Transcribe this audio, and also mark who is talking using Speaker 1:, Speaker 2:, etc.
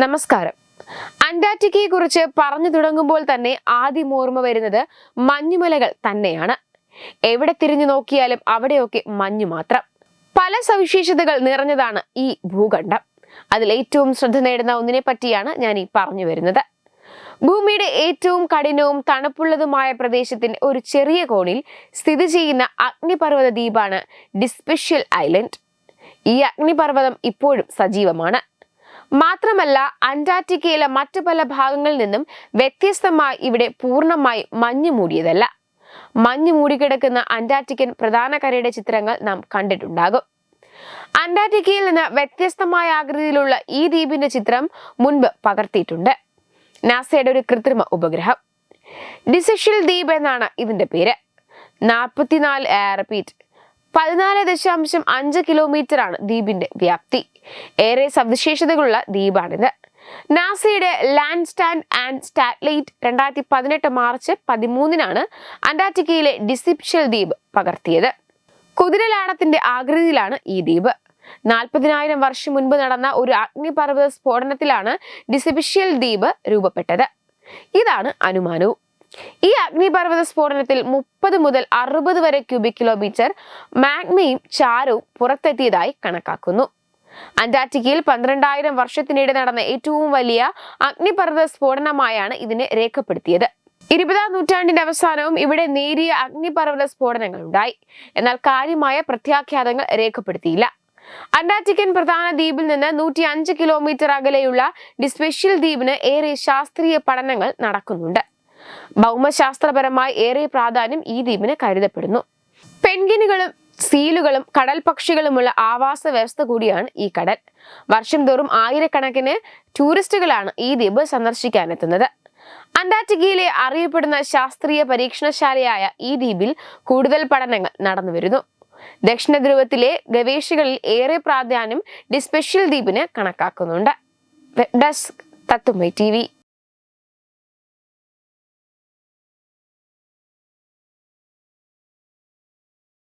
Speaker 1: നമസ്കാരം. അന്റാർട്ടിക്കയെ കുറിച്ച് പറഞ്ഞു തുടങ്ങുമ്പോൾ തന്നെ ആദ്യം ഓർമ്മ വരുന്നത് മഞ്ഞുമലകൾ തന്നെയാണ്. എവിടെ തിരിഞ്ഞു നോക്കിയാലും അവിടെയൊക്കെ മഞ്ഞു മാത്രം. പല സവിശേഷതകൾ നിറഞ്ഞതാണ് ഈ ഭൂഖണ്ഡം. അതിൽ ഏറ്റവും ശ്രദ്ധ നേടുന്ന ഒന്നിനെ പറ്റിയാണ് ഞാൻ ഈ പറഞ്ഞു വരുന്നത്. ഭൂമിയുടെ ഏറ്റവും കഠിനവും തണുപ്പുള്ളതുമായ പ്രദേശത്തിന്റെ ഒരു ചെറിയ കോണിൽ സ്ഥിതി ചെയ്യുന്ന അഗ്നിപർവത ദ്വീപാണ് ഡിസ്പെഷ്യൽ ഐലൻഡ്. ഈ അഗ്നിപർവതം ഇപ്പോഴും സജീവമാണ്. മാത്രമല്ല അന്റാർട്ടിക്കയിലെ മറ്റു പല ഭാഗങ്ങളിൽ നിന്നും വ്യത്യസ്തമായി ഇവിടെ പൂർണമായി മഞ്ഞു മൂടിയതല്ല. മഞ്ഞു മൂടിക്കിടക്കുന്ന അന്റാർട്ടിക്കൻ പ്രധാന കരയുടെ ചിത്രങ്ങൾ നാം കണ്ടിട്ടുണ്ടാകും. അന്റാർട്ടിക്കയിൽ നിന്ന് വ്യത്യസ്തമായ ആകൃതിയിലുള്ള ഈ ദ്വീപിന്റെ ചിത്രം മുൻപ് പകർത്തിയിട്ടുണ്ട്. നാസയുടെ ഒരു കൃത്രിമ ഉപഗ്രഹം. ഡിസിഷ്യൽ ദ്വീപ് എന്നാണ് ഇതിന്റെ പേര്. നാൽപ്പത്തിനാല് റിപ്പീറ്റ് പതിനാല് ദശാംശം അഞ്ച് കിലോമീറ്റർ ആണ് ദ്വീപിന്റെ വ്യാപ്തി. ഏറെ സവിശേഷതകളുള്ള ദ്വീപാണിത്. നാസയുടെ ലാൻഡ് സ്റ്റാൻഡ് ആൻഡ് സ്റ്റാറ്റ്ലൈറ്റ് രണ്ടായിരത്തി പതിനെട്ട് മാർച്ച് പതിമൂന്നിനാണ് അന്റാർട്ടിക്കയിലെ ഡിസിപ്ഷ്യൽ ദ്വീപ് പകർത്തിയത്. കുതിരലാടത്തിന്റെ ആകൃതിയിലാണ് ഈ ദ്വീപ്. നാൽപ്പതിനായിരം വർഷം മുൻപ് നടന്ന ഒരു അഗ്നിപർവത സ്ഫോടനത്തിലാണ് ഡിസിപിഷ്യൽ ദ്വീപ് രൂപപ്പെട്ടത്. ഇതാണ് അനുമാനവും. ഈ അഗ്നിപർവത സ്ഫോടനത്തിൽ മുപ്പത് മുതൽ അറുപത് വരെ ക്യൂബിക് കിലോമീറ്റർ മാഗ്മയും ചാരവും പുറത്തെത്തിയതായി കണക്കാക്കുന്നു. അന്റാർട്ടിക്കയിൽ പന്ത്രണ്ടായിരം വർഷത്തിനിടെ നടന്ന ഏറ്റവും വലിയ അഗ്നിപർവത സ്ഫോടനമായാണ് ഇതിനെ രേഖപ്പെടുത്തിയത്. ഇരുപതാം നൂറ്റാണ്ടിന്റെ അവസാനവും ഇവിടെ നേരിയ അഗ്നിപർവത സ്ഫോടനങ്ങൾ ഉണ്ടായി എന്നാൽ കാര്യമായ പ്രത്യാഖ്യാതങ്ങൾ രേഖപ്പെടുത്തിയില്ല. അന്റാർട്ടിക്കൻ പ്രധാന ദ്വീപിൽ നിന്ന് നൂറ്റി അഞ്ച് കിലോമീറ്റർ അകലെയുള്ള ഡിസ്പെഷ്യൽ ദ്വീപിന് ഏറെ ശാസ്ത്രീയ പഠനങ്ങൾ നടക്കുന്നുണ്ട്. ഭൗമശാസ്ത്രപരമായി ഏറെ പ്രാധാന്യം ഈ ദ്വീപിന് കരുതപ്പെടുന്നു. പെൻഗിനുകളും സീലുകളും കടൽ പക്ഷികളുമുള്ള ആവാസ വ്യവസ്ഥ കൂടിയാണ് ഈ കടൽ. വർഷം തോറും ആയിരക്കണക്കിന് ടൂറിസ്റ്റുകളാണ് ഈ ദ്വീപ് സന്ദർശിക്കാനെത്തുന്നത്. അന്റാർട്ടിക്കയിലെ അറിയപ്പെടുന്ന ശാസ്ത്രീയ പരീക്ഷണശാലയായ ഈ ദ്വീപിൽ കൂടുതൽ പഠനങ്ങൾ നടന്നുവരുന്നു ദക്ഷിണ ധ്രുവത്തിലെ ഗവേഷകളിൽ ഏറെ പ്രാധാന്യം ഡിസ്പെഷ്യൽ ദ്വീപിന് കണക്കാക്കുന്നുണ്ട്. വെബ് ഡെസ്ക് തത്തുമൈ ടി